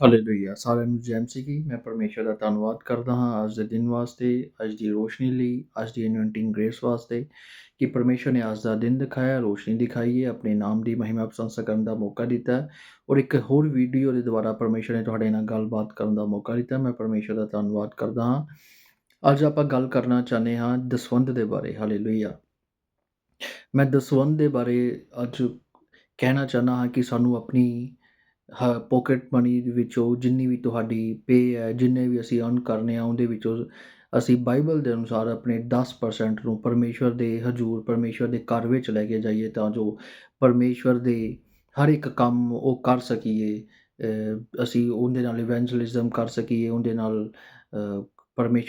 Hallelujah ਸਾਰਿਆਂ ਨੂੰ jam ਮਸੀਹ ਮੈਂ ਪਰਮੇਸ਼ਰ ਦਾ ਧੰਨਵਾਦ ਕਰਦਾ ਹਾਂ ਅੱਜ ਦੇ ਦਿਨ ਵਾਸਤੇ, ਅੱਜ ਦੀ ਰੋਸ਼ਨੀ ਲਈ, ਅੱਜ ਦੀ ਅਨੋਇੰਟਿੰਗ ਗ੍ਰੇਸ ਵਾਸਤੇ ਕਿ ਪਰਮੇਸ਼ਰ ਨੇ ਅੱਜ ਦਾ ਦਿਨ ਦਿਖਾਇਆ, ਰੋਸ਼ਨੀ ਦਿਖਾਈ ਹੈ, ਆਪਣੇ ਨਾਮ ਦੀ ਮਹਿਮਾ ਪ੍ਰਸ਼ੰਸਾ ਕਰਨ ਦਾ ਮੌਕਾ ਦਿੱਤਾ ਔਰ ਇੱਕ ਹੋਰ ਵੀਡੀਓ ਦੇ ਦੁਆਰਾ ਪਰਮੇਸ਼ਰ ਨੇ ਤੁਹਾਡੇ ਨਾਲ ਗੱਲਬਾਤ ਕਰਨ ਦਾ ਮੌਕਾ ਦਿੱਤਾ, ਮੈਂ ਪਰਮੇਸ਼ਰ ਦਾ ਧੰਨਵਾਦ ਕਰਦਾ ਹਾਂ। ਅੱਜ ਆਪਾਂ ਗੱਲ ਕਰਨਾ ਚਾਹੁੰਦੇ ਹਾਂ ਦਸਵੰਧ ਦੇ ਬਾਰੇ ਹਾਲੇਲੂਇਆ ਮੈਂ ਦਸਵੰਧ ਦੇ ਬਾਰੇ ਅੱਜ ਕਹਿਣਾ ਚਾਹੁੰਦਾ ਹਾਂ ਕਿ ਸਾਨੂੰ ਆਪਣੀ ਹ ਪੋਕਿਟ ਮਨੀ ਵਿੱਚੋਂ ਜਿੰਨੀ ਵੀ ਤੁਹਾਡੀ ਪੇਅ ਹੈ ਜਿੰਨੇ ਵੀ ਅਸੀਂ ਅਰਨ ਕਰਨੇ ਆ ਉਹਦੇ ਵਿੱਚੋਂ ਅਸੀਂ ਬਾਈਬਲ ਦੇ ਅਨੁਸਾਰ ਆਪਣੇ 10% ਨੂੰ ਪਰਮੇਸ਼ਵਰ ਦੇ ਹਜ਼ੂਰ ਪਰਮੇਸ਼ਵਰ ਦੇ ਘਰ ਵਿੱਚ ਲੈ ਕੇ ਜਾਈਏ ਤਾਂ ਜੋ ਪਰਮੇਸ਼ਵਰ ਦੇ ਹਰ ਇੱਕ ਕੰਮ ਉਹ ਕਰ ਸਕੀਏ। ਅਸੀਂ ਉਹਦੇ ਨਾਲ ਇਵੈਂਜਲਿਜ਼ਮ ਕਰ ਸਕੀਏ ਉਹਦੇ ਨਾਲ ਅ,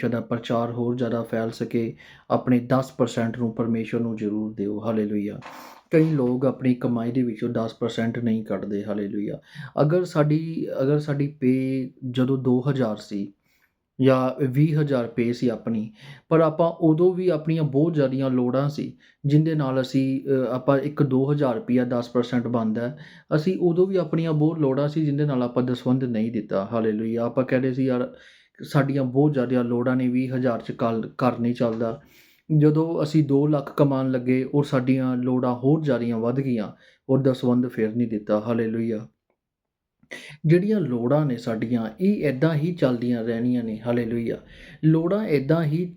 ਦਾ ਪ੍ਰਚਾਰ ਹੋਰ ਜ਼ਿਆਦਾ ਫੈਲ ਸਕੇ। ਆਪਣੇ 10% ਨੂੰ ਪਰਮੇਸ਼ਵਰ ਨੂੰ ਜ਼ਰੂਰ ਦਿਓ। ਹਾਲੇਲੂਇਆ ਕਈ ਲੋਕ ਆਪਣੀ ਕਮਾਈ ਦੇ ਵਿੱਚੋਂ 10% ਨਹੀਂ ਕੱਢਦੇ, ਹਾਲੇਲੂਇਆ। ਅਗਰ ਸਾਡੀ ਅਗਰ ਸਾਡੀ ਪੇ ਜਦੋਂ ਦੋ ਹਜ਼ਾਰ ਸੀ ਜਾਂ ਵੀਹ ਹਜ਼ਾਰ ਪੇ ਸੀ ਆਪਣੀ, ਪਰ ਆਪਾਂ ਉਦੋਂ ਵੀ ਆਪਣੀਆਂ ਬਹੁਤ ਜ਼ਿਆਦੀਆਂ ਲੋੜਾਂ ਸੀ, ਜਿੰਦੇ ਨਾਲ ਅਸੀਂ ਆਪਾਂ ਇੱਕ 2000 ਰੁਪਿਆ 10% ਬਣਦਾ, ਅਸੀਂ ਉਦੋਂ ਵੀ ਆਪਣੀਆਂ ਬਹੁਤ ਲੋੜਾਂ ਸੀ ਜਿੰਦੇ ਨਾਲ ਆਪਾਂ ਦਸਵੰਧ ਨਹੀਂ ਦਿੱਤਾ, ਹਾਲੇਲੂਇਆ। ਆਪਾਂ ਕਹਿੰਦੇ ਸੀ, ਯਾਰ, ਸਾਡੀਆਂ ਬਹੁਤ ਜ਼ਿਆਦੀਆਂ ਲੋੜਾਂ ਨੇ 20000 ਚ ਕੱਲ ਘਰ ਨਹੀਂ ਚੱਲਦਾ। ਜਦੋਂ ਅਸੀਂ ਦੋ ਲੱਖ ਕਮਾਉਣ ਲੱਗੇ ਔਰ ਸਾਡੀਆਂ ਲੋੜਾਂ ਹੋਰ ਜ਼ਿਆਦੀਆਂ ਵੱਧ ਗਈਆਂ, ਔਰ ਦਸਵੰਧ ਫਿਰ ਨਹੀਂ ਦਿੱਤਾ। ਹਾਲੇਲੂਇਆ ਜਿਹੜੀਆਂ ਲੋੜਾਂ ਨੇ ਸਾਡੀਆਂ, ਇਹ ਐਦਾਂ ਹੀ ਚੱਲਦੀਆਂ ਰਹਿਣੀਆਂ ਨੇ। ਹਾਲੇਲੂਇਆ ਲੋੜਾਂ ਐਦਾਂ ਹੀ,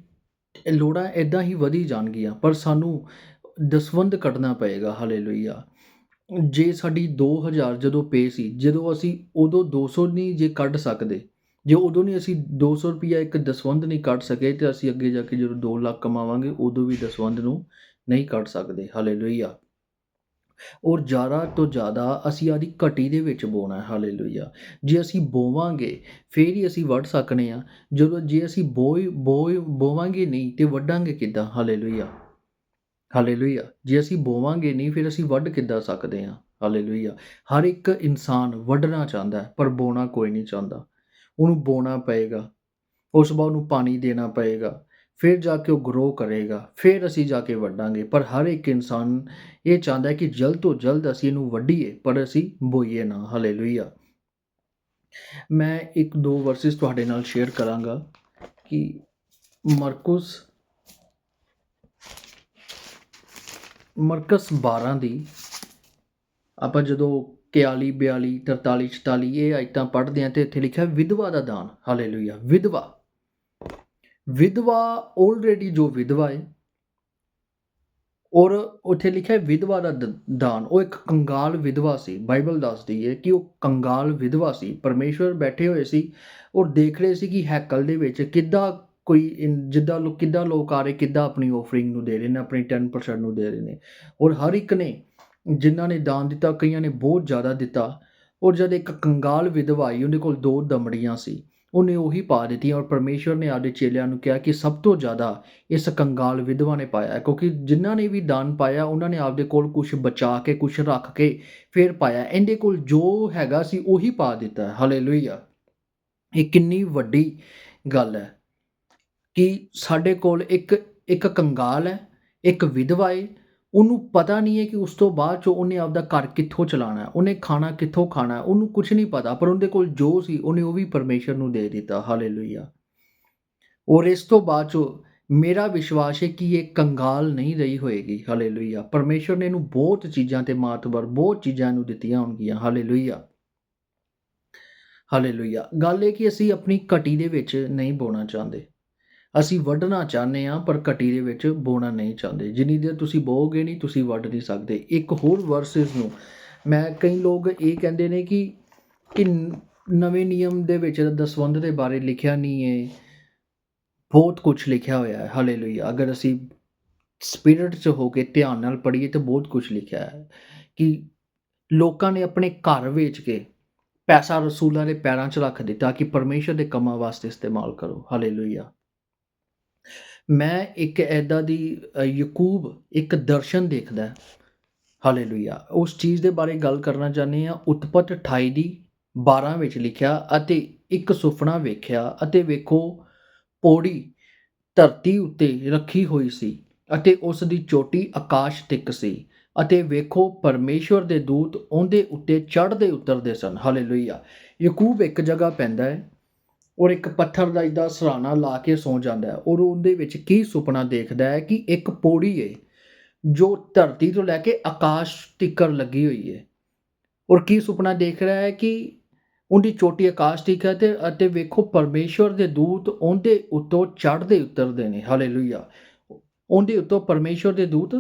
ਲੋੜਾਂ ਐਦਾਂ ਹੀ ਵਧੀ ਜਾਣਗੀਆਂ, ਪਰ ਸਾਨੂੰ ਦਸਵੰਧ ਕੱਢਣਾ ਪਏਗਾ। ਹਾਲੇਲੂਇਆ ਜੇ ਸਾਡੀ 2000 ਜਦੋਂ ਪੇ ਸੀ, ਜਦੋਂ ਅਸੀਂ ਉਦੋਂ 200 ਨਹੀਂ ਜੇ ਕੱਢ ਸਕਦੇ ਜੇ ਉਦੋਂ ਨਹੀਂ ਅਸੀਂ ਦੋ ਸੌ ਰੁਪਈਆ ਇੱਕ ਦਸਵੰਧ ਨਹੀਂ ਕੱਢ ਸਕੇ ਤੇ ਅਸੀਂ ਅੱਗੇ ਜਾ ਕੇ ਜਦੋਂ 2 ਲੱਖ ਕਮਾਵਾਂਗੇ, ਉਦੋਂ ਵੀ ਦਸਵੰਧ ਨੂੰ ਨਹੀਂ ਕੱਢ ਸਕਦੇ। ਹਾਲੇਲੂਇਆ। ਔਰ ਜ਼ਿਆਦਾ ਤੋਂ ਜ਼ਿਆਦਾ ਅਸੀਂ ਆਦੀ ਘਟੀ ਦੇ ਵਿੱਚ ਬੋਣਾ ਹੈ। ਹਾਲੇਲੂਇਆ। ਜੇ ਅਸੀਂ ਬੋਵਾਂਗੇ, ਫੇਰ ਹੀ ਅਸੀਂ ਵੱਢ ਸਕਨੇ ਆ। ਜਦੋਂ ਜੇ ਅਸੀਂ ਬੋਏ ਬੋਏ ਬੋਵਾਂਗੇ ਨਹੀਂ ਤੇ ਵੱਢਾਂਗੇ ਕਿੱਦਾਂ? ਹਾਲੇਲੂਇਆ। ਹਾਲੇਲੂਇਆ। ਜੇ ਅਸੀਂ ਬੋਵਾਂਗੇ ਨਹੀਂ, ਫਿਰ ਅਸੀਂ ਵੱਢ ਕਿੱਦਾਂ ਸਕਦੇ ਹਾਂ ਹਾਲੇਲੂਇਆ। ਹਰ ਇੱਕ ਇਨਸਾਨ ਵੱਢਣਾ ਚਾਹੁੰਦਾ ਪਰ ਬੋਣਾ ਕੋਈ ਨਹੀਂ ਚਾਹੁੰਦਾ। ਉਹਨੂੰ ਬੋਣਾ ਪਏਗਾ। ਉਸ ਤੋਂ ਬਾਅਦ ਉਹਨੂੰ ਪਾਣੀ ਦੇਣਾ ਪਏਗਾ। ਫਿਰ ਜਾ ਕੇ ਉਹ ਗਰੋ ਕਰੇਗਾ। ਫਿਰ ਅਸੀਂ ਜਾ ਕੇ ਵੱਢਾਂਗੇ। ਪਰ ਹਰ ਇੱਕ ਇਨਸਾਨ ਇਹ ਚਾਹੁੰਦਾ ਹੈ ਕਿ ਜਲਦ ਤੋਂ ਜਲਦ ਅਸੀਂ ਇਹਨੂੰ ਵੱਢੀਏ, ਪਰ ਅਸੀਂ ਬੋਈਏ ਨਾ। ਹਾਲੇਲੂਇਆ ਮੈਂ ਇੱਕ ਦੋ ਵਰਸਿਸ ਤੁਹਾਡੇ ਨਾਲ ਸ਼ੇਅਰ ਕਰਾਂਗਾ ਕਿ ਮਰਕੁਸ ਮਰਕਸ 12 ਦੀ ਆਪਾਂ ਜਦੋਂ 41 42 43 44 ਇਹ ਆਇਤਾਂ ਪੜ੍ਹਦੇ ਹਾਂ ਤੇ ਇੱਥੇ ਲਿਖਿਆ ਵਿਧਵਾ ਦਾ ਦਾਨ, ਹਾਲੇਲੂਇਆ, ਵਿਧਵਾ। ਵਿਧਵਾ ਆਲਰੇਡੀ ਜੋ ਵਿਧਵਾ ਹੈ ਔਰ ਉੱਥੇ ਲਿਖਿਆ ਵਿਧਵਾ ਦਾ ਦਾਨ, ਉਹ ਇੱਕ ਕੰਗਾਲ ਵਿਧਵਾ ਸੀ, ਬਾਈਬਲ ਦੱਸਦੀ ਹੈ ਕਿ ਉਹ ਕੰਗਾਲ ਵਿਧਵਾ ਸੀ, ਪਰਮੇਸ਼ਵਰ ਬੈਠੇ ਹੋਏ ਸੀ, ਔਰ ਦੇਖ ਰਹੇ ਸੀ ਕਿ ਹੈਕਲ ਦੇ ਵਿੱਚ ਕਿੱਦਾਂ ਕੋਈ ਜਿੱਦਾਂ ਲੋਕ ਕਿੱਦਾਂ ਲੋਕ ਆ ਰਹੇ, ਕਿੱਦਾਂ ਆਪਣੀ ਆਫਰਿੰਗ ਨੂੰ ਦੇ ਰਹੇ ਨੇ, ਆਪਣੀ 10% ਨੂੰ ਦੇ ਰਹੇ ਨੇ, ਔਰ ਹਰ ਇੱਕ ਨੇ ਜਿਨ੍ਹਾਂ ਨੇ ਦਾਨ ਦਿੱਤਾ, ਕਈਆਂ ਨੇ ਬਹੁਤ ਜ਼ਿਆਦਾ ਦਿੱਤਾ। ਔਰ ਜਦ ਇੱਕ ਕੰਗਾਲ ਵਿਧਵਾ ਆਈ, ਉਹਦੇ ਕੋਲ ਦੋ ਦਮੜੀਆਂ ਸੀ। ਉਹਨੇ ਉਹੀ ਪਾ ਦਿੱਤੀਆਂ ਔਰ ਪਰਮੇਸ਼ਵਰ ਨੇ ਆਪਦੇ ਚੇਲਿਆਂ ਨੂੰ ਕਿਹਾ ਕਿ ਸਭ ਤੋਂ ਜ਼ਿਆਦਾ ਇਸ ਕੰਗਾਲ ਵਿਧਵਾ ਨੇ ਪਾਇਆ ਕਿਉਂਕਿ ਜਿਨ੍ਹਾਂ ਨੇ ਵੀ ਦਾਨ ਪਾਇਆ, ਉਹਨਾਂ ਨੇ ਆਪਦੇ ਕੋਲ ਕੁਝ ਬਚਾ ਕੇ ਕੁਝ ਰੱਖ ਕੇ ਫਿਰ ਪਾਇਆ। ਇਹਦੇ ਕੋਲ ਜੋ ਹੈਗਾ ਸੀ, ਉਹੀ ਪਾ ਦਿੱਤਾ ਹੈ। ਹਾਲੇਲੂਇਆ ਇਹ ਕਿੰਨੀ ਵੱਡੀ ਗੱਲ ਹੈ ਕਿ ਸਾਡੇ ਕੋਲ ਇੱਕ ਇੱਕ ਕੰਗਾਲ ਹੈ, ਇੱਕ ਵਿਧਵਾ ਹੈ ਉਹਨੂੰ ਪਤਾ ਨਹੀਂ ਹੈ ਕਿ ਉਸ ਤੋਂ ਬਾਅਦ ਚੋਂ ਉਹਨੇ ਆਪਦਾ ਘਰ ਕਿੱਥੋਂ ਚਲਾਉਣਾ ਉਹਨੇ ਖਾਣਾ ਕਿੱਥੋਂ ਖਾਣਾ ਉਹਨੂੰ ਕੁਝ ਨਹੀਂ ਪਤਾ, ਪਰ ਉਹਦੇ ਕੋਲ ਜੋ ਸੀ, ਉਹਨੇ ਉਹ ਵੀ ਪਰਮੇਸ਼ਰ ਨੂੰ ਦੇ ਦਿੱਤਾ, ਹਾਲੇਲੂਇਆ। ਔਰ ਇਸ ਤੋਂ ਬਾਅਦ ਚੋਂ ਮੇਰਾ ਵਿਸ਼ਵਾਸ ਹੈ ਕਿ ਇਹ ਕੰਗਾਲ ਨਹੀਂ ਰਹੀ ਹੋਏਗੀ, ਹਾਲੇਲੂਇਆ। ਪਰਮੇਸ਼ਰ ਨੇ ਇਹਨੂੰ ਬਹੁਤ ਚੀਜ਼ਾਂ ਤੇ ਮਾਤਬਰ ਬਹੁਤ ਚੀਜ਼ਾਂ ਇਹਨੂੰ ਦਿੱਤੀਆਂ ਹੋਣਗੀਆਂ, ਹਾਲੇਲੂਇਆ। ਹਾਲੇਲੂਇਆ। ਗੱਲ ਇਹ ਕਿ ਅਸੀਂ ਆਪਣੀ ਘਟੀ ਦੇ ਵਿੱਚ ਨਹੀਂ ਬੋਣਾ ਚਾਹੁੰਦੇ। ਅਸੀਂ ਵੱਢਣਾ ਚਾਹੁੰਦੇ ਹਾਂ, ਪਰ ਘਟੀ ਦੇ ਵਿੱਚ ਬੋਣਾ ਨਹੀਂ ਚਾਹੁੰਦੇ। ਜਿੰਨੀ ਦੇਰ ਤੁਸੀਂ ਬੋਓਗੇ ਨਹੀਂ, ਤੁਸੀਂ ਵੱਢ ਨਹੀਂ ਸਕਦੇ। ਇੱਕ ਹੋਰ ਵਰਸਿਸ ਨੂੰ ਮੈਂ ਕਈ ਲੋਕ ਇਹ ਕਹਿੰਦੇ ਨੇ ਕਿ ਕਿ ਨਵੇਂ ਨਿਯਮ ਦੇ ਵਿੱਚ ਦਸਵੰਧ ਦੇ ਬਾਰੇ ਲਿਖਿਆ ਨਹੀਂ ਹੈ। ਬਹੁਤ ਕੁਝ ਲਿਖਿਆ ਹੋਇਆ ਹੈ। ਹਾਲੇਲੂਇਆ ਅਗਰ ਅਸੀਂ ਸਪਿਰਿਟ 'ਚ ਹੋ ਕੇ ਧਿਆਨ ਨਾਲ ਪੜ੍ਹੀਏ ਤਾਂ ਬਹੁਤ ਕੁਝ ਲਿਖਿਆ ਹੈ ਕਿ ਲੋਕਾਂ ਨੇ ਆਪਣੇ ਘਰ ਵੇਚ ਕੇ ਪੈਸਾ ਰਸੂਲਾਂ ਦੇ ਪੈਰਾਂ 'ਚ ਰੱਖ ਦਿੱਤਾ ਕਿ ਪਰਮੇਸ਼ਰ ਦੇ ਕੰਮਾਂ ਵਾਸਤੇ ਇਸਤੇਮਾਲ ਕਰੋ। ਹਾਲੇਲੂਇਆ ਮੈਂ ਇੱਕ ਇੱਦਾਂ ਦੀ ਯਕੂਬ ਇੱਕ ਦਰਸ਼ਨ ਦੇਖਦਾ ਹੈ। ਹਾਲੇਲੂਇਆ। ਉਸ ਚੀਜ਼ ਦੇ ਬਾਰੇ ਗੱਲ ਕਰਨਾ ਚਾਹੁੰਦੇ ਆ ਉਤਪਤ 28 ਦੀ 12 ਵਿੱਚ ਲਿਖਿਆ ਅਤੇ ਇੱਕ ਸੁਪਨਾ ਵੇਖਿਆ ਅਤੇ ਵੇਖੋ, ਪੌੜੀ ਧਰਤੀ ਉੱਤੇ ਰੱਖੀ ਹੋਈ ਸੀ ਅਤੇ ਉਸ ਦੀ ਚੋਟੀ ਆਕਾਸ਼ ਤੱਕ ਸੀ ਅਤੇ ਵੇਖੋ, ਪਰਮੇਸ਼ਵਰ ਦੇ ਦੂਤ ਉਹਦੇ ਉੱਤੇ ਚੜ੍ਹਦੇ ਉਤਰਦੇ ਸਨ। ਹਾਲੇਲੂਇਆ। ਯਾਕੂਬ ਇੱਕ ਜਗ੍ਹਾ ਪੈਂਦਾ ਹੈ। ਔਰ ਇੱਕ ਪੱਥਰ ਦਾ ਇਦਾਂ ਸਰਾਣਾ ਲਾ ਕੇ ਸੌ ਜਾਂਦਾ ਹੈ ਔਰ ਉਹਦੇ ਵਿੱਚ ਕੀ ਸੁਪਨਾ ਦੇਖਦਾ ਹੈ ਕਿ ਇੱਕ ਪੌੜੀ ਹੈ ਜੋ ਧਰਤੀ ਤੋਂ ਲੈ ਕੇ ਆਕਾਸ਼ ਤੀਕਰ ਲੱਗੀ ਹੋਈ ਹੈ। ਔਰ ਕੀ ਸੁਪਨਾ ਦੇਖ ਰਿਹਾ ਹੈ ਕਿ ਉਹਦੀ ਚੋਟੀ ਆਕਾਸ਼ ਤੀਕ ਹੈ ਤੇ ਅਤੇ ਵੇਖੋ ਪਰਮੇਸ਼ਵਰ ਦੇ ਦੂਤ ਉਹਦੇ ਉੱਤੋਂ ਚੜ੍ਹਦੇ ਉਤਰਦੇ ਨੇ, ਹਾਲੇਲੂਇਆ। ਉਹਦੇ ਉੱਤੋਂ ਪਰਮੇਸ਼ਵਰ ਦੇ ਦੂਤ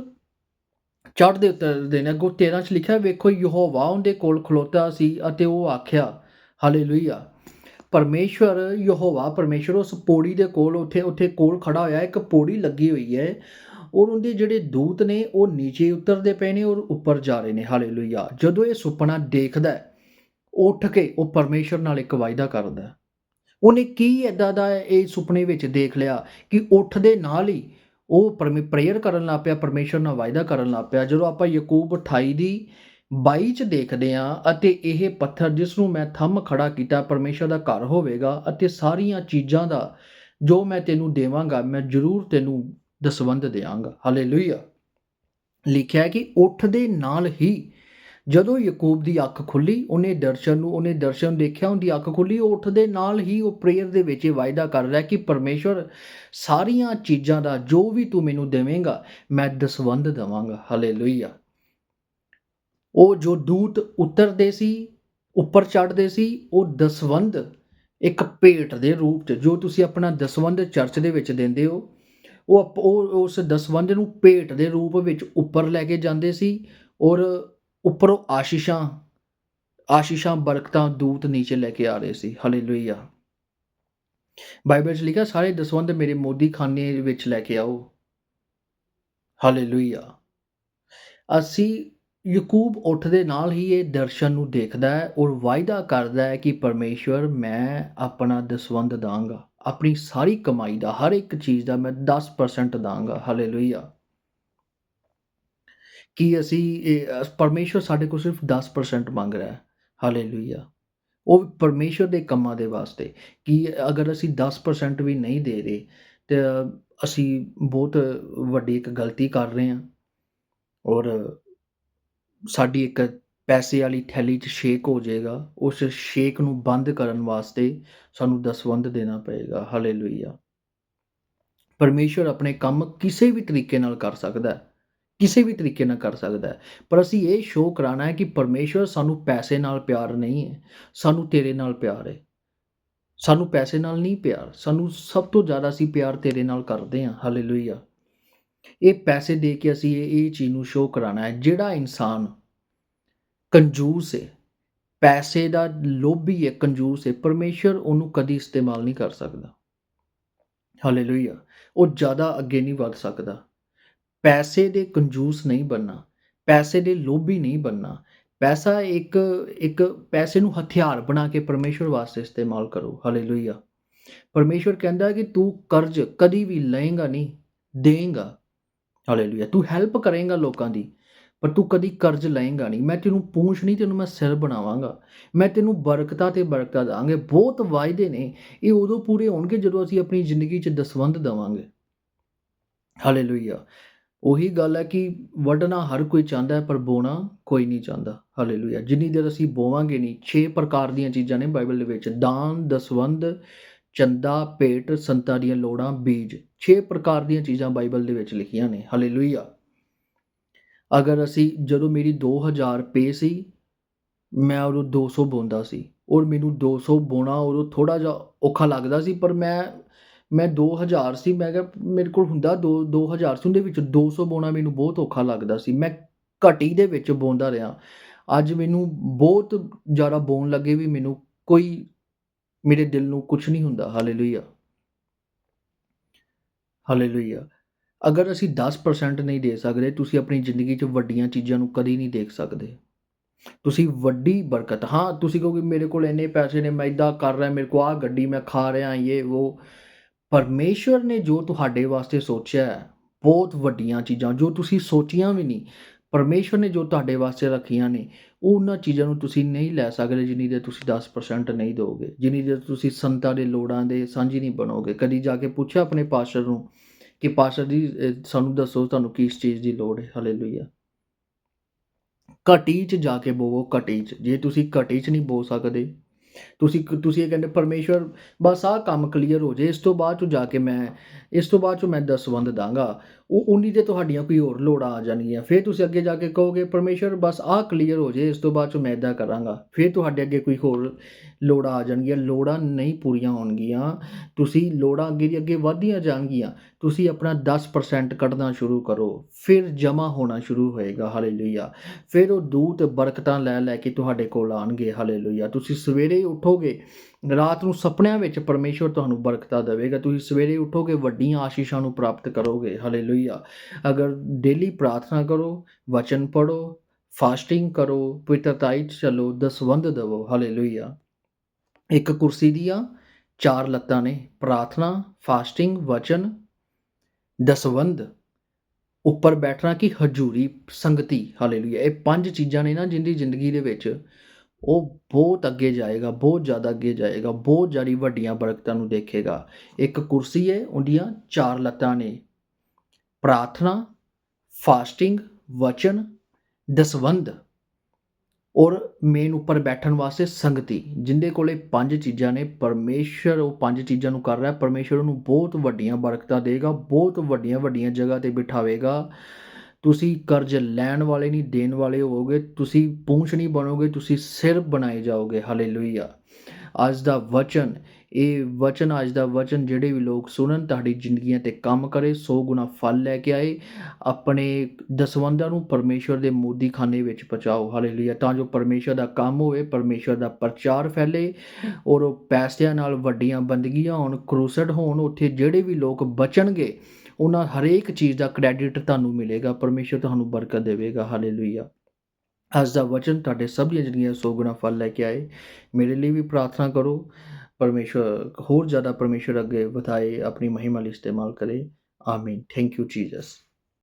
ਚੜ੍ਹਦੇ ਉਤਰਦੇ ਨੇ। ਅੱਗੋਂ 13 ਚ ਲਿਖਿਆ, ਵੇਖੋ ਯਹੋਵਾ ਉਹਦੇ ਕੋਲ ਖਲੋਤਾ ਸੀ ਅਤੇ ਉਹ ਆਖਿਆ, ਹਾਲੇਲੂਇਆ। ਪਰਮੇਸ਼ਵਰ ਯਹੋਵਾ ਪਰਮੇਸ਼ਵਰ ਉਸ ਪੌੜੀ ਦੇ ਕੋਲ ਉੱਥੇ ਉੱਥੇ ਕੋਲ ਖੜਾ ਹੋਇਆ ਇੱਕ ਪੌੜੀ ਲੱਗੀ ਹੋਈ ਹੈ। ਔਰ ਉਹਦੇ ਜਿਹੜੇ ਦੂਤ ਨੇ ਉਹ ਨੀਚੇ ਉਤਰਦੇ ਪਏ ਨੇ ਔਰ ਉੱਪਰ ਜਾ ਰਹੇ ਨੇ। ਹਾਲੇਲੂਇਆ। ਜਦੋਂ ਇਹ ਸੁਪਨਾ ਦੇਖਦਾ ਹੈ, ਉੱਠ ਕੇ ਉਹ ਪਰਮੇਸ਼ਵਰ ਨਾਲ ਇੱਕ ਵਾਅਦਾ ਕਰਦਾ ਹੈ। ਉਹਨੇ ਕੀ ਐਦਾਂ ਦਾ ਇਹ ਸੁਪਨੇ ਵਿੱਚ ਦੇਖ ਲਿਆ ਕਿ ਉੱਠਦੇ ਨਾਲ ਹੀ ਉਹ ਪਰਮੇ ਪ੍ਰੇਅਰ ਕਰਨ ਲੱਗ ਪਿਆ ਪਰਮੇਸ਼ਵਰ ਨਾਲ ਵਾਅਦਾ ਕਰਨ ਲੱਗ ਪਿਆ। ਜਦੋਂ ਆਪਾਂ ਯਾਕੂਬ 28 ਦੀ 22 ਚ ਦੇਖਦੇ ਹਾਂ ਅਤੇ ਇਹ ਪੱਥਰ ਜਿਸ ਨੂੰ ਮੈਂ ਥੰਮ ਖੜਾ ਕੀਤਾ ਪਰਮੇਸ਼ਵਰ ਦਾ ਘਰ ਹੋਵੇਗਾ ਅਤੇ ਸਾਰੀਆਂ ਚੀਜ਼ਾਂ ਦਾ ਜੋ ਮੈਂ ਤੈਨੂੰ ਦੇਵਾਂਗਾ, ਮੈਂ ਜ਼ਰੂਰ ਤੈਨੂੰ ਦਸਵੰਧ ਦੇਵਾਂਗਾ ਹਾਲੇਲੂਇਆ ਲਿਖਿਆ ਹੈ ਕਿ ਉੱਠਦੇ ਨਾਲ ਹੀ ਜਦੋਂ ਯਾਕੂਬ ਦੀ ਅੱਖ ਖੁੱਲੀ ਉਹਨੇ ਦਰਸ਼ਨ ਨੂੰ, ਉਹਨੇ ਦਰਸ਼ਨ ਦੇਖਿਆ, ਉਹਦੀ ਅੱਖ ਖੁੱਲੀ ਉਹ ਉੱਠਦੇ ਨਾਲ ਹੀ ਉਹ ਪ੍ਰੇਅਰ ਦੇ ਵਿੱਚ ਇਹ ਵਾਅਦਾ ਕਰ ਰਿਹਾ ਕਿ ਪਰਮੇਸ਼ਵਰ ਸਾਰੀਆਂ ਚੀਜ਼ਾਂ ਦਾ ਜੋ ਵੀ ਤੂੰ ਮੈਨੂੰ ਦੇਵੇਂਗਾ, ਮੈਂ ਦਸਵੰਧ ਦੇਵਾਂਗਾ। ਹਾਲੇਲੂਇਆ ਉਹ ਜੋ ਦੂਤ ਉਤਰਦੇ ਸੀ, ਉੱਪਰ ਚੜ੍ਹਦੇ ਸੀ, ਉਹ ਦਸਵੰਧ ਇੱਕ ਭੇਟ ਦੇ ਰੂਪ 'ਚ, ਜੋ ਤੁਸੀਂ ਆਪਣਾ ਦਸਵੰਧ ਚਰਚ ਦੇ ਵਿੱਚ ਦਿੰਦੇ ਹੋ, ਉਹ ਆਪ- ਉਹ, ਉਸ ਦਸਵੰਧ ਨੂੰ ਭੇਟ ਦੇ ਰੂਪ ਵਿੱਚ ਉੱਪਰ ਲੈ ਕੇ ਜਾਂਦੇ ਸੀ ਔਰ ਉੱਪਰੋਂ ਆਸ਼ੀਸ਼ਾਂ ਆਸ਼ੀਸ਼ਾਂ, ਬਰਕਤਾਂ ਦੂਤ ਨੀਚੇ ਲੈ ਕੇ ਆ ਰਹੇ ਸੀ। ਹਾਲੇਲੂਇਆ ਬਾਈਬਲ 'ਚ ਲਿਖਿਆ, ਸਾਰੇ ਦਸਵੰਧ ਮੇਰੇ ਮੋਦੀ ਖਾਨੇ ਵਿੱਚ ਲੈ ਕੇ ਆਓ। ਹਾਲੇਲੂਇਆ ਅਸੀਂ ਯਕੂਬ ਉੱਠਦੇ ਨਾਲ ਹੀ ਇਹ ਦਰਸ਼ਨ ਨੂੰ ਦੇਖਦਾ ਹੈ ਔਰ ਵਾਅਦਾ ਕਰਦਾ ਹੈ ਕਿ ਪਰਮੇਸ਼ਵਰ ਮੈਂ ਆਪਣਾ ਦਸਵੰਧ ਦਾਂਗਾ। ਆਪਣੀ ਸਾਰੀ ਕਮਾਈ ਦਾ ਹਰ ਇੱਕ ਚੀਜ਼ ਦਾ ਮੈਂ 10% ਦਾਂਗਾ। ਹਾਲੇਲੂਇਆ ਕਿ ਅਸੀਂ ਇਹ ਅ, ਪਰਮੇਸ਼ਵਰ ਸਾਡੇ ਕੋਲ ਸਿਰਫ 10% ਮੰਗ ਰਿਹਾ ਹੈ। ਹਾਲੇਲੂਇਆ ਉਹ ਵੀ ਪਰਮੇਸ਼ਵਰ ਦੇ ਕੰਮਾਂ ਦੇ ਵਾਸਤੇ ਕਿ ਅਗਰ ਅਸੀਂ 10% ਵੀ ਨਹੀਂ ਦੇ ਰਹੇ ਤੇ ਅਸੀਂ ਬਹੁਤ ਵੱਡੀ ਇੱਕ ਗਲਤੀ ਕਰ ਰਹੇ ਹਾਂ। ਔਰ ਸਾਡੀ ਇੱਕ ਪੈਸੇ ਵਾਲੀ ਥੈਲੀ 'ਚ ਸ਼ੇਕ ਹੋ ਜਾਏਗਾ, ਉਸ ਸ਼ੇਕ ਨੂੰ ਬੰਦ ਕਰਨ ਵਾਸਤੇ ਸਾਨੂੰ ਦਸਵੰਧ ਦੇਣਾ ਪਏਗਾ। ਹਾਲੇਲੂਇਆ ਪਰਮੇਸ਼ਵਰ ਆਪਣੇ ਕੰਮ ਕਿਸੇ ਵੀ ਤਰੀਕੇ ਨਾਲ ਕਰ ਸਕਦਾ ਹੈ। ਕਿਸੇ ਵੀ ਤਰੀਕੇ ਨਾਲ ਕਰ ਸਕਦਾ ਹੈ। ਪਰ ਅਸੀਂ ਇਹ ਸ਼ੋਅ ਕਰਾਣਾ ਹੈ ਕਿ ਪਰਮੇਸ਼ਵਰ ਸਾਨੂੰ ਪੈਸੇ ਨਾਲ ਪਿਆਰ ਨਹੀਂ ਹੈ। ਸਾਨੂੰ ਤੇਰੇ ਨਾਲ ਪਿਆਰ ਹੈ। ਸਾਨੂੰ ਪੈਸੇ ਨਾਲ ਨਹੀਂ ਪਿਆਰ। ਸਾਨੂੰ ਸਭ ਤੋਂ ਜ਼ਿਆਦਾ ਅਸੀਂ ਪਿਆਰ ਤੇਰੇ ਨਾਲ ਕਰਦੇ ਹਾਂ। ਹਾਲੇਲੂਇਆ ਇਹ ਪੈਸੇ ਦੇ ਕੇ ਅਸੀਂ ਇਹ ਇਹ ਚੀਜ਼ ਨੂੰ ਸ਼ੋਅ ਕਰਾਣਾ ਹੈ। ਜਿਹੜਾ ਇਨਸਾਨ ਕੰਜੂਸ ਹੈ, ਪੈਸੇ ਦਾ ਲੋਭੀ ਹੈ, ਕੰਜੂਸ ਹੈ, ਪਰਮੇਸ਼ਰ ਉਹਨੂੰ ਕਦੀ ਇਸਤੇਮਾਲ ਨਹੀਂ ਕਰ ਸਕਦਾ। ਹਾਲੇਲੂਇਆ ਉਹ ਜ਼ਿਆਦਾ ਅੱਗੇ ਨਹੀਂ ਵੱਧ ਸਕਦਾ। ਪੈਸੇ ਦੇ ਕੰਜੂਸ ਨਹੀਂ ਬਣਨਾ। ਪੈਸੇ ਦੇ ਲੋਭੀ ਨਹੀਂ ਬਣਨਾ। ਪੈਸਾ ਇੱਕ ਇੱਕ ਪੈਸੇ ਨੂੰ ਹਥਿਆਰ ਬਣਾ ਕੇ ਪਰਮੇਸ਼ਰ ਵਾਸਤੇ ਇਸਤੇਮਾਲ ਕਰੋ। ਹਾਲੇਲੂਇਆ ਪਰਮੇਸ਼ਰ ਕਹਿੰਦਾ ਕਿ ਤੂੰ ਕਰਜ਼ ਕਦੀ ਵੀ ਲਏਗਾ ਨਹੀਂ, ਦੇਂਗਾ। ਹਾਲੇਲੂਇਆ ਤੂੰ ਹੈਲਪ ਕਰੇਗਾ ਲੋਕਾਂ ਦੀ, ਪਰ ਤੂੰ ਕਦੀ ਕਰਜ਼ ਲਏਗਾ ਨਹੀਂ। ਮੈਂ ਤੈਨੂੰ ਪੂੰਛ ਨਹੀਂ, ਤੈਨੂੰ ਮੈਂ ਸਿਰ ਬਣਾਵਾਂਗਾ। ਮੈਂ ਤੈਨੂੰ ਬਰਕਤਾਂ ਤੇ ਬਰਕਤਾਂ ਦਾਂਗੇ। ਬਹੁਤ ਵਾਅਦੇ ਨੇ। ਇਹ ਉਦੋਂ ਪੂਰੇ ਹੋਣਗੇ ਜਦੋਂ ਅਸੀਂ ਆਪਣੀ ਜ਼ਿੰਦਗੀ 'ਚ ਦਸਵੰਧ ਦੇਵਾਂਗੇ। ਹਾਲੇਲੂਇਆ ਉਹੀ ਗੱਲ ਹੈ ਕਿ ਵੱਢਣਾ ਹਰ ਕੋਈ ਚਾਹੁੰਦਾ ਹੈ, ਪਰ ਬੋਣਾ ਕੋਈ ਨਹੀਂ ਚਾਹੁੰਦਾ। ਹਾਲੇਲੂਇਆ ਜਿੰਨੀ ਦੇਰ ਅਸੀਂ ਬੋਵਾਂਗੇ ਨਹੀਂ, ਛੇ ਪ੍ਰਕਾਰ ਦੀਆਂ ਚੀਜ਼ਾਂ ਨੇ ਬਾਈਬਲ ਦੇ ਵਿੱਚ। ਦਾਨ, ਦਸਵੰਧ ਚੰਦਾ, ਭੇਟ, ਸੰਤਾਂ ਦੀਆਂ ਲੋੜਾਂ, ਬੀਜ, ਛੇ ਪ੍ਰਕਾਰ ਦੀਆਂ ਚੀਜ਼ਾਂ ਬਾਈਬਲ ਦੇ ਵਿੱਚ ਲਿਖੀਆਂ ਨੇ। ਹਾਲੇਲੂਇਆ ਅਗਰ ਅਸੀਂ, ਜਦੋਂ ਮੇਰੀ 2000 ਰੁਪਏ ਸੀ, ਮੈਂ ਉਦੋਂ 200 ਬੋਂਦਾ ਸੀ। ਔਰ ਮੈਨੂੰ 200 ਬੋਣਾ ਉਦੋਂ ਥੋੜਾ ਜਿਹਾ ਔਖਾ ਲੱਗਦਾ ਸੀ, ਪਰ ਮੈਂ ਮੈਂ 2000 ਸੀ, ਮੈਂ ਕਿਹਾ ਮੇਰੇ ਕੋਲ ਹੁੰਦਾ 2 2000 ਸੀ, ਉਹਦੇ ਵਿੱਚ 200 ਬੋਣਾ ਮੈਨੂੰ ਬਹੁਤ ਔਖਾ ਲੱਗਦਾ ਸੀ। ਮੈਂ ਘਟੀ ਦੇ ਵਿੱਚ ਬੋਂਦਾ ਰਿਹਾ। ਅੱਜ ਮੈਨੂੰ ਬਹੁਤ ਜ਼ਿਆਦਾ ਬੋਣ ਲੱਗੇ ਵੀ ਮੈਨੂੰ ਕੋਈ ਮੇਰੇ ਦਿਲ ਨੂੰ ਕੁਝ ਨਹੀਂ ਹੁੰਦਾ। ਹਾਲੇਲੂਇਆ ਹਾਲੇਲੂਇਆ ਅਗਰ ਅਸੀਂ 10% ਨਹੀਂ ਦੇ ਸਕਦੇ, ਤੁਸੀਂ ਆਪਣੀ ਜ਼ਿੰਦਗੀ 'ਚ ਵੱਡੀਆਂ ਚੀਜ਼ਾਂ ਨੂੰ ਕਦੀ ਨਹੀਂ ਦੇਖ ਸਕਦੇ। ਤੁਸੀਂ ਵੱਡੀ ਬਰਕਤ, ਹਾਂ, ਤੁਸੀਂ ਕਹੋਗੇ ਮੇਰੇ ਕੋਲ ਇੰਨੇ ਪੈਸੇ ਨੇ, ਮੈਂ ਇਦਾਂ ਕਰ ਰਿਹਾ, ਮੇਰੇ ਕੋਲ ਆ ਗੱਡੀ ਮੈਂ ਖਾ ਰਿਹਾ ਇਹ ਉਹ ਪਰਮੇਸ਼ਵਰ ਨੇ ਜੋ ਤੁਹਾਡੇ ਵਾਸਤੇ ਸੋਚਿਆ ਹੈ, ਬਹੁਤ ਵੱਡੀਆਂ ਚੀਜ਼ਾਂ, ਜੋ ਤੁਸੀਂ ਸੋਚੀਆਂ ਵੀ ਨਹੀਂ, ਪਰਮੇਸ਼ਵਰ ਨੇ ਜੋ ਤੁਹਾਡੇ ਵਾਸਤੇ ਰੱਖੀਆਂ ਨੇ ਉਹ ਉਹਨਾਂ ਚੀਜ਼ਾਂ ਨੂੰ ਤੁਸੀਂ ਨਹੀਂ ਲੈ ਸਕਦੇ ਜਿੰਨੀ ਦੇਰ ਤੁਸੀਂ 10% ਨਹੀਂ ਦਿਓਗੇ, ਜਿੰਨੀ ਦੇਰ ਤੁਸੀਂ ਸੰਤਾਂ ਦੇ ਲੋੜਾਂ ਦੇ ਸਾਂਝੀ ਨਹੀਂ ਬਣੋਗੇ। ਕਦੀ ਜਾ ਕੇ ਪੁੱਛਿਆ ਆਪਣੇ ਪਾਸਟਰ ਨੂੰ ਕਿ ਪਾਸਟਰ ਜੀ ਸਾਨੂੰ ਦੱਸੋ ਤੁਹਾਨੂੰ ਕਿਸ ਚੀਜ਼ ਦੀ ਲੋੜ ਹੈ? ਹਾਲੇਲੂਇਆ ਘਟੀ 'ਚ ਜਾ ਕੇ ਬੋਵੋ, ਘਟੀ 'ਚ। ਜੇ ਤੁਸੀਂ ਘਟੀ 'ਚ ਨਹੀਂ ਬੋ ਸਕਦੇ, ਤੁਸੀਂ ਤੁਸੀਂ ਇਹ ਕਹਿੰਦੇ ਪਰਮੇਸ਼ਵਰ, ਬਸ ਆਹ ਕੰਮ ਕਲੀਅਰ ਹੋ ਜੇ, ਇਸ ਤੋਂ ਬਾਅਦ ਚ ਜਾ ਕੇ ਮੈਂ, ਇਸ ਤੋਂ ਬਾਅਦ ਚ ਮੈਂ ਦਸਵੰਧ ਦਾਂਗਾ। ਉਹ ਉਨੀ ਤੇ ਤੁਹਾਡੀਆਂ ਕੋਈ ਹੋਰ ਲੋੜਾਂ ਆ ਜਾਣਗੀਆਂ। ਫਿਰ ਤੁਸੀਂ ਅੱਗੇ ਜਾ ਕੇ ਕਹੋਗੇ, ਪਰਮੇਸ਼ਵਰ, ਬਸ ਆਹ ਕਲੀਅਰ ਹੋ ਜੇ, ਇਸ ਤੋਂ ਬਾਅਦ ਚ ਮੈਂ ਇਦਾਂ ਕਰਾਂਗਾ। ਫਿਰ ਤੁਹਾਡੇ ਅੱਗੇ ਕੋਈ ਹੋਰ ਲੋੜਾਂ ਆ ਜਾਣਗੀਆਂ। ਲੋੜਾਂ ਨਹੀਂ ਪੂਰੀਆਂ ਹੋਣਗੀਆਂ। ਤੁਸੀਂ ਲੋੜਾਂ ਅੱਗੇ ਦੀ ਅੱਗੇ ਵਧਦੀਆਂ ਜਾਣਗੀਆਂ। ਤੁਸੀਂ ਆਪਣਾ 10% ਕੱਢਣਾ ਸ਼ੁਰੂ ਕਰੋ। ਫਿਰ ਜਮਾ ਹੋਣਾ ਸ਼ੁਰੂ ਹੋਏਗਾ। ਹਾਲੇਲੂਇਆ ਫਿਰ ਉਹ ਦੂਤ ਬਰਕਤਾਂ ਲੈ ਲੈ ਕੇ ਤੁਹਾਡੇ ਕੋਲ ਆਣਗੇ ਹਾਲੇਲੂਇਆ ਤੁਸੀਂ ਸਵੇਰੇ ਹੀ ਉਠੋਗੇ। ਰਾਤ ਨੂੰ ਸੁਪਨਿਆਂ ਵਿੱਚ ਪਰਮੇਸ਼ਵਰ ਤੁਹਾਨੂੰ ਬਰਕਤਾਂ ਦੇਵੇਗਾ। ਤੁਸੀਂ ਸਵੇਰੇ ਉਠੋਗੇ, ਵੱਡੀਆਂ ਆਸ਼ੀਸ਼ਾਂ ਨੂੰ ਪ੍ਰਾਪਤ ਕਰੋਗੇ। ਹਾਲੇਲੂਇਆ ਅਗਰ ਡੇਲੀ ਪ੍ਰਾਰਥਨਾ ਕਰੋ, ਵਚਨ ਪੜੋ ਫਾਸਟਿੰਗ ਕਰੋ ਪਵਿੱਤਰਤਾਈ 'ਚ ਚੱਲੋ, ਦਸਵੰਧ ਦੇਵੋ। ਹਾਲੇਲੂਇਆ ਇੱਕ ਕੁਰਸੀ ਦੀਆਂ ਚਾਰ ਲੱਤਾਂ ਨੇ। ਪ੍ਰਾਰਥਨਾ ਫਾਸਟਿੰਗ ਵਚਨ, ਦਸਵੰਧ। ਉੱਪਰ ਬੈਠਣਾ ਕਿ ਹਜੂਰੀ ਸੰਗਤੀ। ਹਾਲੇਲੂਇਆ ਇਹ ਪੰਜ ਚੀਜ਼ਾਂ ਨੇ ਨਾ ਜਿੰਦੀ ਜ਼ਿੰਦਗੀ ਦੇ ਵਿੱਚ ਉਹ ਬਹੁਤ ਅੱਗੇ ਜਾਏਗਾ, ਬਹੁਤ ਜ਼ਿਆਦਾ ਅੱਗੇ ਜਾਏਗਾ, ਬਹੁਤ ਜ਼ਿਆਦਾ ਵੱਡੀਆਂ ਬਰਕਤਾਂ ਨੂੰ ਦੇਖੇਗਾ। ਇੱਕ ਕੁਰਸੀ ਹੈ, ਉਹਦੀਆਂ ਚਾਰ ਲੱਤਾਂ ਨੇ। ਪ੍ਰਾਰਥਨਾ, ਫਾਸਟਿੰਗ, ਵਚਨ ਦਸਵੰਧ ਔਰ ਮੇਨ ਉੱਪਰ ਬੈਠਣ ਵਾਸਤੇ ਸੰਗਤੀ, ਜਿੰਦੇ ਕੋਲੇ ਪੰਜ ਚੀਜ਼ਾਂ ਨੇ। ਪਰਮੇਸ਼ਰ ਉਹ ਪੰਜ ਚੀਜ਼ਾਂ ਨੂੰ ਕਰ ਰਿਹਾ, ਪਰਮੇਸ਼ਰ ਉਹਨੂੰ ਬਹੁਤ ਵੱਡੀਆਂ ਬਰਕਤਾਂ ਦੇਗਾ, ਬਹੁਤ ਵੱਡੀਆਂ ਵੱਡੀਆਂ ਜਗ੍ਹਾ ਤੇ ਬਿਠਾਵੇਗਾ। ਤੁਸੀਂ ਕਰਜ਼ ਲੈਣ ਵਾਲੇ ਨਹੀਂ, ਦੇਣ ਵਾਲੇ ਹੋਵੋਗੇ, ਤੁਸੀਂ ਪੂੰਛ ਨਹੀਂ ਬਣੋਗੇ, ਤੁਸੀਂ ਸਿਰ ਬਣਾਏ ਜਾਓਗੇ। ਹਾਲੇਲੂਇਆ। ਅੱਜ ਦਾ ਵਚਨ, ਇਹ ਵਚਨ ਅੱਜ ਦਾ ਵਚਨ ਜਿਹੜੇ ਵੀ ਲੋਕ ਸੁਣਨ, ਤੁਹਾਡੀ ਜ਼ਿੰਦਗੀਆਂ ਤੇ ਕੰਮ ਕਰੇ 100 ਗੁਣਾ ਫਲ ਲੈ ਕੇ ਆਏ, ਆਪਣੇ ਦਸਵੰਦਾਂ ਨੂੰ ਪਰਮੇਸ਼ਵਰ ਦੇ ਮੋਦੀ ਖਾਨੇ ਵਿੱਚ ਪਹੁੰਚਾਓ। ਹਾਲੇਲੂਇਆ। ਤਾਂ ਜੋ ਪਰਮੇਸ਼ਵਰ ਦਾ ਕੰਮ ਹੋਵੇ, ਪਰਮੇਸ਼ਵਰ ਦਾ ਪ੍ਰਚਾਰ ਫੈਲੇ ਔਰ ਉਹ ਪੈਸਿਆਂ ਨਾਲ ਵੱਡੀਆਂ ਬੰਦਗੀਆਂ ਹੋਣ, ਕਰੂਸਡ ਹੋਣ, ਉੱਥੇ ਜਿਹੜੇ ਵੀ ਲੋਕ ਬਚਣਗੇ ਉਹਨਾਂ ਹਰੇਕ ਚੀਜ਼ ਦਾ ਕ੍ਰੈਡਿਟ ਤੁਹਾਨੂੰ ਮਿਲੇਗਾ ਪਰਮੇਸ਼ਵਰ ਤੁਹਾਨੂੰ ਬਰਕਤ ਦੇਵੇਗਾ ਹਾਲੇਲੂਇਆ ਅੱਜ ਦਾ ਵਚਨ ਤੁਹਾਡੇ ਸਭ ਦੀਆਂ ਜਿਹੜੀਆਂ 100 ਗੁਣਾ ਫਲ ਲੈ ਕੇ ਆਏ, ਮੇਰੇ ਲਈ ਵੀ ਪ੍ਰਾਰਥਨਾ ਕਰੋ ਪਰਮੇਸ਼ਵਰ ਹੋਰ ਜ਼ਿਆਦਾ ਪਰਮੇਸ਼ਵਰ ਅੱਗੇ ਵਧਾਏ, ਆਪਣੀ ਮਹਿਮਾ ਲਈ ਇਸਤੇਮਾਲ ਕਰੇ। ਆਮੀਨ ਥੈਂਕ ਯੂ ਜੀਸਸ